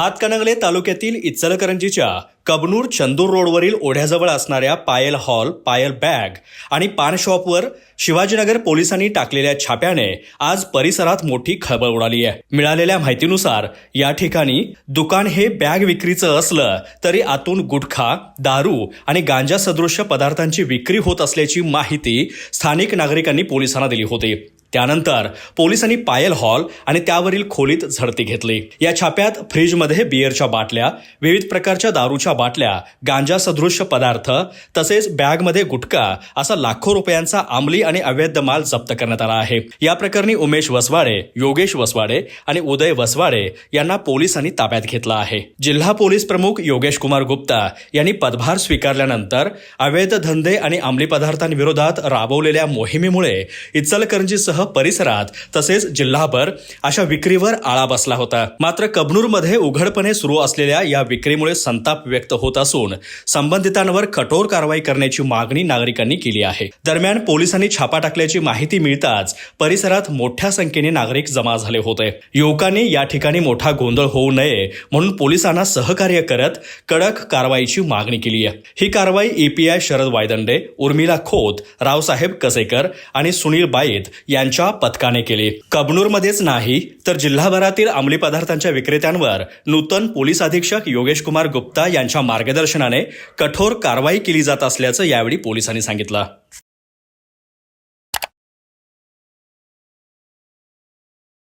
हातकणंगले तालुक्यातील इचलकरंजीच्या कबनूर चंदूर रोडवरील ओढ्याजवळ असणाऱ्या पायल हॉल पायल बॅग आणि पान शॉपवर शिवाजीनगर पोलिसांनी टाकलेल्या छाप्याने आज परिसरात मोठी खळबळ उडाली आहे. मिळालेल्या माहितीनुसार या ठिकाणी दुकान हे बॅग विक्रीचं असलं तरी आतून गुटखा दारू आणि गांजा सदृश्य पदार्थांची विक्री होत असल्याची माहिती स्थानिक नागरिकांनी पोलिसांना दिली होती. त्यानंतर पोलिसांनी पायल हॉल आणि त्यावरील खोलीत झडती घेतली. या छाप्यात फ्रीजमध्ये बिअरच्या बाटल्या विविध प्रकारच्या दारूच्या बाटल्या गांजा सदृश्य पदार्थ तसेच बॅगमध्ये गुटखा असा लाखो रुपयांचा अंमली आणि अवैध माल जप्त करण्यात आला आहे. या प्रकरणी उमेश वसवाडे योगेश वसवाडे आणि उदय वसवाडे यांना पोलिसांनी ताब्यात घेतलं आहे. जिल्हा पोलीस प्रमुख योगेश कुमार गुप्ता यांनी पदभार स्वीकारल्यानंतर अवैध धंदे आणि अंमली पदार्थांविरोधात राबवलेल्या मोहिमेमुळे इचलकरंजीसह परिसरात तसेच जिल्हाभर अशा विक्रीवर आळा बसला होता. मात्र कबनूरमध्ये उघडपणे सुरू असलेल्या या विक्रीमुळे संताप व्यक्त होत असून संबंधितांवर कठोर कारवाई करण्याची मागणी नागरिकांनी केली आहे. दरम्यान पोलिसांनी छापा टाकल्याची माहिती मिळताच परिसरात मोठ्या संख्येने नागरिक जमा झाले होते. युवकांनी या ठिकाणी मोठा गोंधळ होऊ नये म्हणून पोलिसांना सहकार्य करत कडक कारवाईची मागणी केली आहे. ही कारवाई ईपीआय शरद वायदंडे उर्मिला खोत रावसाहेब कसेकर आणि सुनील बाईत यांच्या पथकाने केली. कबनूरमध्येच नाही तर जिल्हाभरातील अंमली पदार्थांच्या विक्रेत्यांवर नूतन पोलीस अधीक्षक योगेश कुमार गुप्ता यांच्या मार्गदर्शनाने कठोर कारवाई केली जात असल्याचं यावेळी पोलिसांनी सांगितलं.